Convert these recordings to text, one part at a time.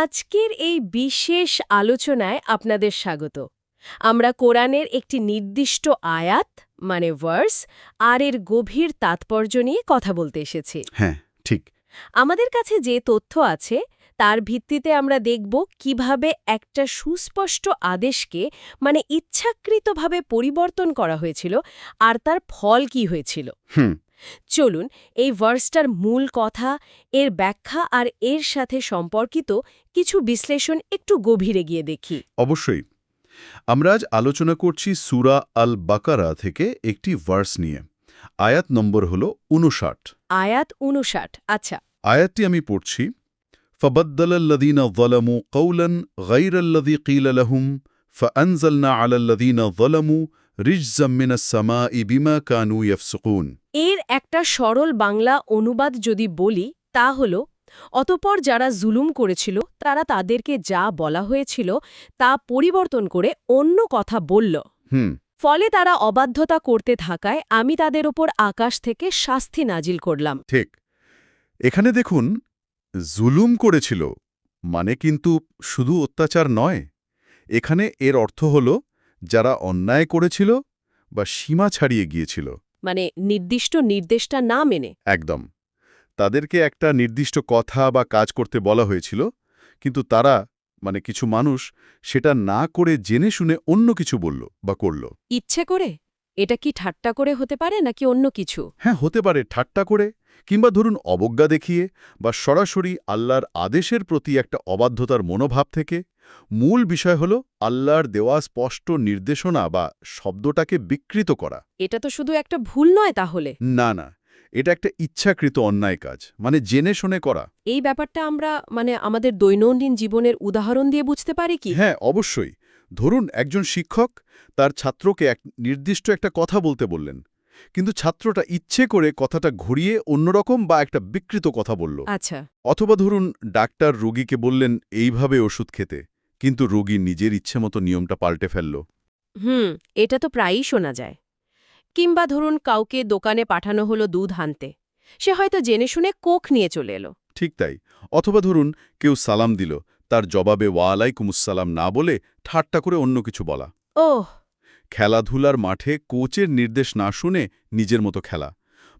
আজকের এই বিশেষ আলোচনায় আপনাদের স্বাগত। আমরা কোরআনের একটি নির্দিষ্ট আয়াত মানে ভার্স আর এর গভীর তাৎপর্য নিয়ে কথা বলতে এসেছি। হ্যাঁ ঠিক। আমাদের কাছে যে তথ্য আছে তার ভিত্তিতে আমরা দেখব কীভাবে একটা সুস্পষ্ট আদেশকে মানে ইচ্ছাকৃতভাবে পরিবর্তন করা হয়েছিল আর তার ফল কি হয়েছিল। হুম চলুন এই ভার্সটার মূল কথা এর ব্যাখ্যা আর এর সাথে সম্পর্কিত কিছু বিশ্লেষণ একটু গভীরে গিয়ে দেখি অবশ্যই আমরা আজ আলোচনা করছি সুরা আল বাকারা থেকে একটি ভার্স নিয়ে আয়াত নম্বর হল উনষাট আয়াত উনষাট আচ্ছা আয়াতটি আমি পড়ছি فبدل ظلموا قولا غير الذي قيل لهم فأنزلنا على الذين ظلموا ইবিমা এর একটা সরল বাংলা অনুবাদ যদি বলি তা হল অতপর যারা জুলুম করেছিল তারা তাদেরকে যা বলা হয়েছিল তা পরিবর্তন করে অন্য কথা বলল। হুম। ফলে তারা অবাধ্যতা করতে থাকায় আমি তাদের ওপর আকাশ থেকে শাস্তি নাজিল করলাম। ঠিক। এখানে দেখুন জুলুম করেছিল মানে কিন্তু শুধু অত্যাচার নয়। এখানে এর অর্থ হলো যারা অন্যায় করেছিল বা সীমা ছাড়িয়ে গিয়েছিল। মানে নির্দিষ্ট নির্দেশটা না মেনে। একদম। তাদেরকে একটা নির্দিষ্ট কথা বা কাজ করতে বলা হয়েছিল কিন্তু তারা মানে কিছু মানুষ সেটা না করে জেনে শুনে অন্য কিছু বলল বা করল। ইচ্ছে করে? এটা কি ঠাট্টা করে হতে পারে নাকি অন্য কিছু? হ্যাঁ হতে পারে ঠাট্টা করে কিংবা ধরুন অবজ্ঞা দেখিয়ে বা সরাসরি আল্লাহর আদেশের প্রতি একটা অবাধ্যতার মনোভাব থেকে মূল বিষয় হল আল্লাহর দেওয়া স্পষ্ট নির্দেশনা বা শব্দটাকে বিকৃত করা। এটা তো শুধু একটা ভুল নয় তাহলে। না না এটা একটা ইচ্ছাকৃত অন্যায় কাজ মানে জেনে শুনে করা। এই ব্যাপারটা আমরা মানে আমাদের দৈনন্দিন জীবনের উদাহরণ দিয়ে বুঝতে পারি কি? হ্যাঁ অবশ্যই। ধরুন একজন শিক্ষক তার ছাত্রকে এক নির্দিষ্ট একটা কথা বলতে বললেন কিন্তু ছাত্রটা ইচ্ছে করে কথাটা ঘুরিয়ে অন্যরকম বা একটা বিকৃত কথা বলল। আচ্ছা। অথবা ধরুন ডাক্তার রোগীকে বললেন এইভাবে ওষুধ খেতে। কিন্তু রোগী নিজের ইচ্ছে মতো নিয়মটা পাল্টে ফেলল। হুম এটা তো প্রায়ই শোনা যায়। কিংবা ধরুন কাউকে দোকানে পাঠানো হলো দুধ আনতে। সে হয়তো জেনে শুনে কোখ নিয়ে চলে এলো। ঠিক তাই। অথবা ধরুন কেউ সালাম দিল তার জবাবে ওয়ালাইকুমুসসালাম না বলে ঠাট্টা করে অন্য কিছু বলা। ওহ! খেলাধুলার মাঠে কোচের নির্দেশ না শুনে নিজের মতো খেলা।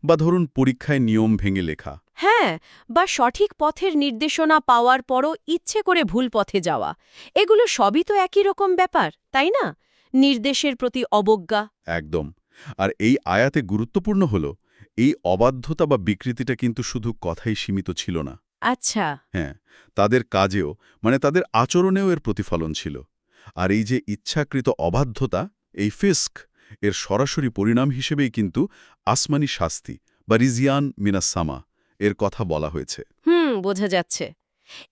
বা ধরুন পরীক্ষায় নিয়ম ভেঙে লেখা। হ্যাঁ বা সঠিক পথের নির্দেশনা পাওয়ার পরও ইচ্ছে করে ভুল পথে যাওয়া। এগুলো সবই তো একই রকম ব্যাপার তাই না? নির্দেশের প্রতি অবজ্ঞা। একদম। আর এই আয়াতে গুরুত্বপূর্ণ হল এই অবাধ্যতা বা বিকৃতিটা কিন্তু শুধু কথাই সীমিত ছিল না। আচ্ছা। হ্যাঁ তাদের কাজেও মানে তাদের আচরণেও এর প্রতিফলন ছিল। আর এই যে ইচ্ছাকৃত অবাধ্যতা এই ফিস্ক এর সরাসরি পরিণাম হিসেবেই কিন্তু আসমানি শাস্তি বা রিজিয়ান মিনাসামা এর কথা বলা হয়েছে। হুম বোঝা যাচ্ছে।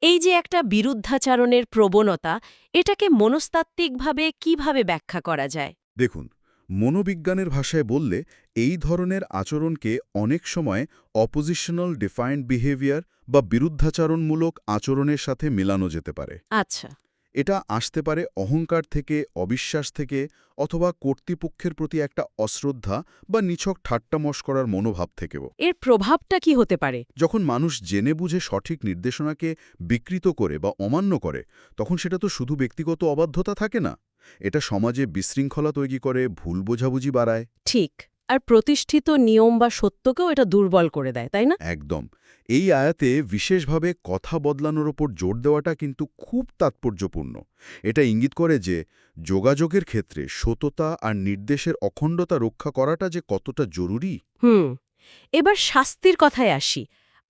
এই যে একটা বিরুদ্ধাচারণের প্রবণতা এটাকে মনস্তাত্ত্বিকভাবে কীভাবে ব্যাখ্যা করা যায়? দেখুন মনোবিজ্ঞানের ভাষায় বললে এই ধরনের আচরণকে অনেক সময় অপোজিশনাল ডিফাইন্ড বিহেভিয়ার বা বিরুদ্ধাচারণমূলক আচরণের সাথে মেলানো যেতে পারে। আচ্ছা। এটা আসতে পারে অহংকার থেকে অবিশ্বাস থেকে অথবা কর্তৃপক্ষের প্রতি একটা অশ্রদ্ধা বা নিছক ঠাট্টামশ করার মনোভাব থেকেও। এর প্রভাবটা কি হতে পারে? যখন মানুষ জেনে বুঝে সঠিক নির্দেশনাকে বিকৃত করে বা অমান্য করে তখন সেটা তো শুধু ব্যক্তিগত অবাধ্যতা থাকে না। এটা সমাজে বিশৃঙ্খলা তৈরি করে ভুল বোঝাবুঝি বাড়ায়। ঠিক। আর প্রতিষ্ঠিত নিয়ম বা সত্যকেও এটা দুর্বল করে দেয় তাই না? একদম। এই আয়াতে বিশেষভাবে কথা বদলানোর ওপর জোর দেওয়াটা কিন্তু খুব তাৎপর্যপূর্ণ। এটা ইঙ্গিত করে যে যোগাযোগের ক্ষেত্রে সততা আর নির্দেশের অখণ্ডতা রক্ষা করাটা যে কতটা জরুরি। হুম। এবার শাস্তির কথায় আসি।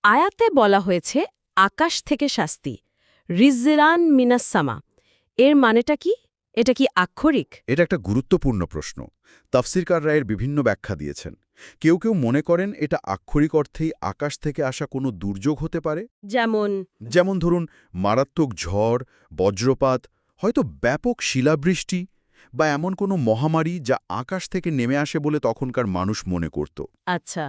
আয়াতে বলা হয়েছে আকাশ থেকে শাস্তি। রিজরান মিনাসামা এর মানেটা কি? এটা কি আক্ষরিক? এটা একটা গুরুত্বপূর্ণ প্রশ্ন। তাফসিরকার রায়ের বিভিন্ন ব্যাখ্যা দিয়েছেন। কেউ কেউ মনে করেন এটা আক্ষরিক অর্থেই আকাশ থেকে আসা কোনো দুর্যোগ হতে পারে? যেমন? যেমন ধরুন মারাত্মক ঝড় বজ্রপাত হয়তো ব্যাপক শিলাবৃষ্টি বা এমন কোনো মহামারী যা আকাশ থেকে নেমে আসে বলে তখনকার মানুষ মনে করত। আচ্ছা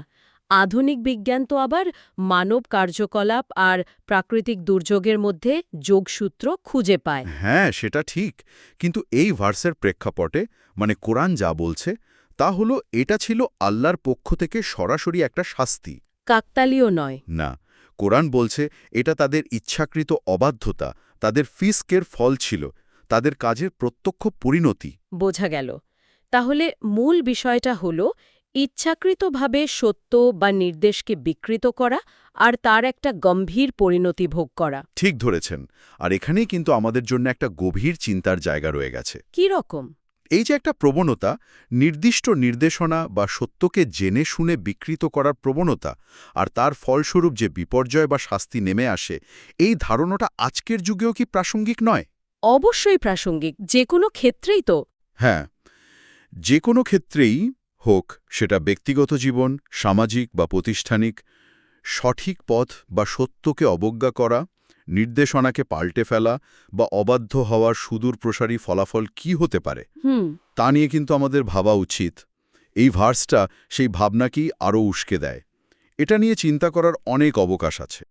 আধুনিক বিজ্ঞান তো আবার মানব কার্যকলাপ আর প্রাকৃতিক দুর্যোগের মধ্যে যোগসূত্র খুঁজে পায়। হ্যাঁ সেটা ঠিক। কিন্তু এই ভার্সের প্রেক্ষাপটে মানে কোরআন যা বলছে তা হলো এটা ছিল আল্লাহর পক্ষ থেকে সরাসরি একটা শাস্তি। কাকতালীয় নয়। না কোরআন বলছে এটা তাদের ইচ্ছাকৃত অবাধ্যতা তাদের ফিস্কের ফল ছিল তাদের কাজের প্রত্যক্ষ পরিণতি। বোঝা গেল। তাহলে মূল বিষয়টা হল ইচ্ছাকৃতভাবে সত্য বা নির্দেশকে বিকৃত করা আর তার একটা গম্ভীর পরিণতি ভোগ করা। ঠিক ধরেছেন। আর এখানেই কিন্তু আমাদের জন্য একটা গভীর চিন্তার জায়গা রয়ে গেছে। কি রকম? এই যে একটা প্রবণতা নির্দিষ্ট নির্দেশনা বা সত্যকে জেনে শুনে বিকৃত করার প্রবণতা আর তার ফলস্বরূপ যে বিপর্যয় বা শাস্তি নেমে আসে এই ধারণাটা আজকের যুগেও কি প্রাসঙ্গিক নয়? অবশ্যই প্রাসঙ্গিক যে কোনো ক্ষেত্রেই তো। হ্যাঁ যে কোনো ক্ষেত্রেই হোক সেটা ব্যক্তিগত জীবন সামাজিক বা প্রতিষ্ঠানিক সঠিক পথ বা সত্যকে অবজ্ঞা করা নির্দেশনাকে পাল্টে ফেলা বা অবাধ্য হওয়ার সুদূর প্রসারী ফলাফল কি হতে পারে? তা নিয়ে কিন্তু আমাদের ভাবা উচিত। এই ভার্সটা সেই ভাবনাকেই আরও উস্কে দেয়। এটা নিয়ে চিন্তা করার অনেক অবকাশ আছে।